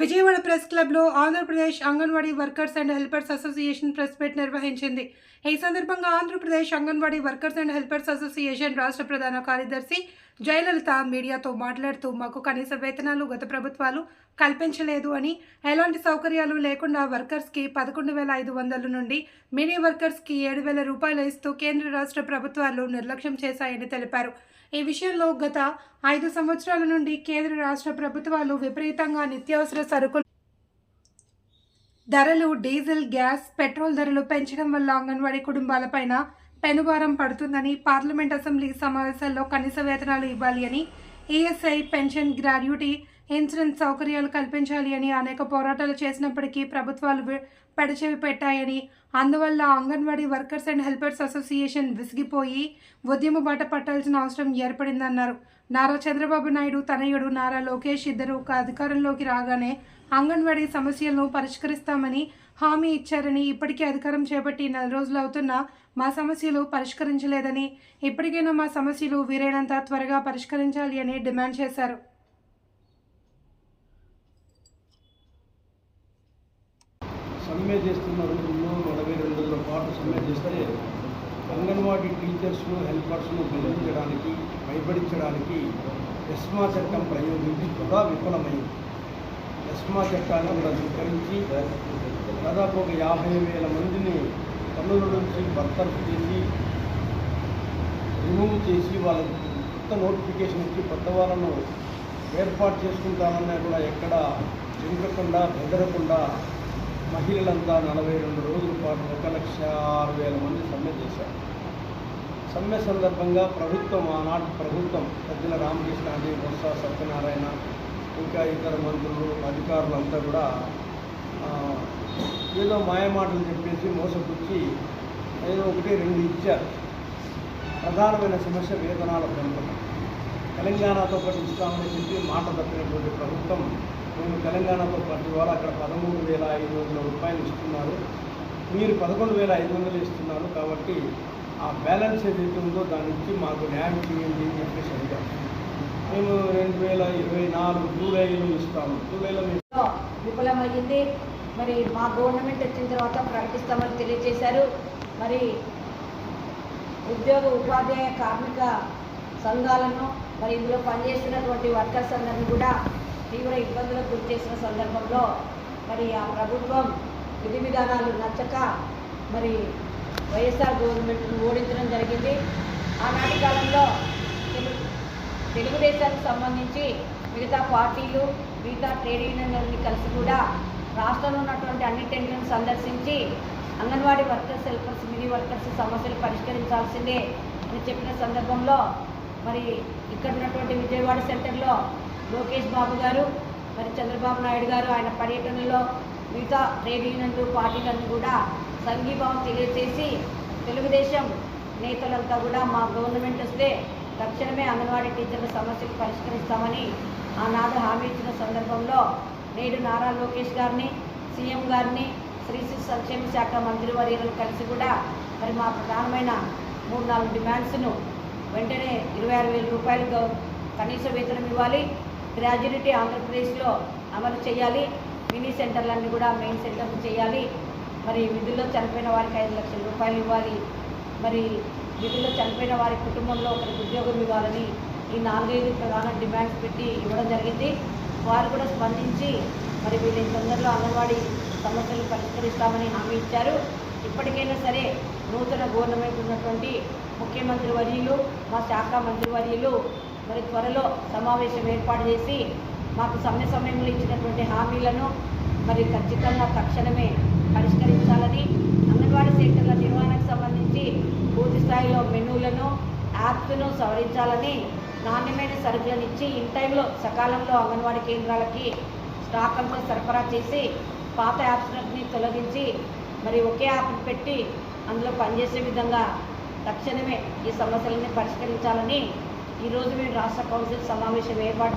Vijayawada press క్లబ్లో Andhra Pradesh Anganwadi workers and helpers association press meet నిర్వహించింది. ఈ సందర్భంగా Andhra Pradesh Anganwadi workers and helpers association రాష్ట్ర ప్రధాన కార్యదర్శి జయలలిత మీడియాతో మాట్లాడుతూ మాకు కనీస వేతనాలు గత ప్రభుత్వాలు కల్పించలేదు అని ఎలాంటి సౌకర్యాలు లేకుండా వర్కర్స్కి పదకొండు వేల ఐదు వందల నుండి మినీ వర్కర్స్కి ఏడు వేల రూపాయలు ఇస్తూ కేంద్ర రాష్ట్ర ప్రభుత్వాలు నిర్లక్ష్యం చేశాయని తెలిపారు. ఈ విషయంలో గత ఐదు సంవత్సరాల నుండి కేంద్ర రాష్ట్ర ప్రభుత్వాలు విపరీతంగా నిత్యావసర సరుకులు ధరలు డీజిల్ గ్యాస్ పెట్రోల్ ధరలు పెంచడం వల్ల అంగన్వాడీ కుటుంబాలపైన పెనుభారం పడుతుందని పార్లమెంట్ అసెంబ్లీ సమావేశాల్లో కనీస వేతనాలు ఇవ్వాలి అని ఈఎస్ఐ పెన్షన్ గ్రాడ్యుటీ ఇన్సూరెన్స్ సౌకర్యాలు కల్పించాలి అని అనేక పోరాటాలు చేసినప్పటికీ ప్రభుత్వాలు పెడచెవి పెట్టాయని అందువల్ల Anganwadi workers and helpers association విసిగిపోయి ఉద్యమ బాట పట్టాల్సిన అవసరం ఏర్పడిందన్నారు. నారా చంద్రబాబు నాయుడు తనయుడు నారా లోకేష్ ఇద్దరు ఒక అధికారంలోకి రాగానే అంగన్వాడీ సమస్యలను పరిష్కరిస్తామని హామీ ఇచ్చారని ఇప్పటికీ అధికారం చేపట్టి నెల రోజులు అవుతున్నా మా సమస్యలు పరిష్కరించలేదని ఇప్పటికైనా మా సమస్యలు వీరైనంత త్వరగా పరిష్కరించాలి అని డిమాండ్ చేశారు. సమ్మె చేస్తున్న రోజుల్లో నలభై రెండు రోజుల పాటు సమ్మె చేస్తే అంగన్వాడీ టీచర్స్ను హెల్పర్స్ను బెదిరించడానికి భయపడించడానికి ఎస్మా చట్టం ప్రయోగించి కూడా విఫలమైంది. ఎస్మా చట్టాన్ని కూడా స్వీకరించి దాదాపు ఒక యాభై వేల మందిని పన్నుల నుంచి బర్తరఫ్ చేసి రిమూవ్ చేసి వాళ్ళకి కొత్త నోటిఫికేషన్ ఇచ్చి కొత్త వాళ్ళను ఏర్పాటు చేసుకుంటామన్నా కూడా ఎక్కడ చెంకకుండా బెదరకుండా మహిళలంతా నలభై రెండు రోజుల పాటు ఒక లక్ష ఆరు వేల మంది సమ్మె చేశారు. సమ్మె సందర్భంగా ప్రభుత్వం ఆనాటి ప్రభుత్వం పెద్దల రామకృష్ణాజీ బొత్స సత్యనారాయణ ఇంకా ఇతర మంత్రులు అధికారులంతా కూడా ఏదో మాయమాటలు చెప్పేసి మోసపుచ్చి ఏదో ఒకటి రెండు ఇచ్చారు. ప్రధానమైన సమస్య వేతనాల పెంపకం. తెలంగాణతో పాటు ఇస్తామని చెప్పి మాట తప్పినటువంటి ప్రభుత్వం మేము తెలంగాణతో పాటు ఇవాళ అక్కడ పదమూడు వేల ఐదు వందల రూపాయలు ఇస్తున్నారు. మీరు పదకొండు వేల ఐదు వందలు ఇస్తున్నారు కాబట్టి ఆ బ్యాలెన్స్ ఏదైతే ఉందో దాని నుంచి మాకు న్యాయం చేయండి అని చెప్పేసి అడిగాం. మేము రెండు వేల ఇరవై నాలుగు జూలైలో ఇస్తాము. జూలైలో మేము లో మరి మా గవర్నమెంట్ వచ్చిన తర్వాత ప్రకటిస్తామని తెలియజేశారు. మరి ఉద్యోగ ఉపాధ్యాయ కార్మిక సంఘాలను మరి ఇందులో పనిచేస్తున్నటువంటి వర్కర్స్ అందరినీ కూడా తీవ్ర ఇబ్బందులకు గురి చేసిన సందర్భంలో మరి ఆ ప్రభుత్వం విధి విధానాలు నచ్చక మరి వైఎస్ఆర్ గవర్నమెంట్ను ఓడించడం జరిగింది. ఆనాటి కాలంలో తెలుగు తెలుగుదేశానికి సంబంధించి మిగతా పార్టీలు మిగతా ట్రేడ్ యూనియన్లన్నీ కలిసి కూడా రాష్ట్రంలో ఉన్నటువంటి అన్ని టెండర్లను సందర్శించి Anganwadi workers helpers mini workers సమస్యలు పరిష్కరించాల్సిందే అని చెప్పిన సందర్భంలో మరి ఇక్కడ ఉన్నటువంటి విజయవాడ సెంటర్లో లోకేష్ బాబు గారు మరి చంద్రబాబు నాయుడు గారు ఆయన పర్యటనలో మిగతా ట్రేడ్ యూనియన్లు పార్టీలను కూడా సంఘీభావం తెలియజేసి తెలుగుదేశం నేతలంతా కూడా మా గవర్నమెంట్ వస్తే తక్షణమే అంగన్వాడీ టీచర్ల సమస్యలు పరిష్కరిస్తామని ఆనాడు హామీ ఇచ్చిన సందర్భంలో నేడు నారా లోకేష్ గారిని సీఎం గారిని శ్రీ శిశు సంక్షేమ శాఖ మంత్రివర్యులను కలిసి కూడా మరి మా ప్రధానమైన మూడు నాలుగు డిమాండ్స్ను వెంటనే ఇరవై ఆరు వేల రూపాయలు కనీస వేతనం ఇవ్వాలి. గ్రాడ్యుయేటీ ఆంధ్రప్రదేశ్లో అమలు చేయాలి. మినీ సెంటర్లన్నీ కూడా మెయిన్ సెంటర్లు చేయాలి. మరి విధుల్లో చనిపోయిన వారికి ఐదు లక్షల రూపాయలు ఇవ్వాలి. మరి విధుల్లో చనిపోయిన వారి కుటుంబంలో ఒకరికి ఉద్యోగం ఇవ్వాలని ఈ నాలుగైదు ప్రధాన డిమాండ్స్ పెట్టి ఇవ్వడం జరిగింది. వారు కూడా స్పందించి మరి వీళ్ళ తొందరలో అంగన్వాడీ సమస్యలు పరిష్కరిస్తామని హామీ ఇచ్చారు. ఇప్పటికైనా సరే నూతన గవర్నమెంట్ ఉన్నటువంటి ముఖ్యమంత్రి వర్యులు మా శాఖ మంత్రి వర్యులు మరి త్వరలో సమావేశం ఏర్పాటు చేసి మాకు సమయ సమయంలో ఇచ్చినటువంటి హామీలను మరి ఖచ్చితంగా తక్షణమే పరిష్కరించాలని అంగన్వాడీ సెంటర్ల నిర్వహణకు సంబంధించి పూర్తి స్థాయిలో మెనూలను యాప్స్ను సవరించాలని నాణ్యమైన సరుకులను ఇచ్చి ఇన్ టైంలో సకాలంలో అంగన్వాడీ కేంద్రాలకి స్టాక్ అంతా సరఫరా చేసి పాత యాప్స్ని తొలగించి మరి ఒకే యాప్ని పెట్టి అందులో పనిచేసే విధంగా తక్షణమే ఈ సమస్యలన్నీ పరిష్కరించాలని ఈరోజు మేము రాష్ట్ర కౌన్సిల్ సమావేశం ఏర్పాటు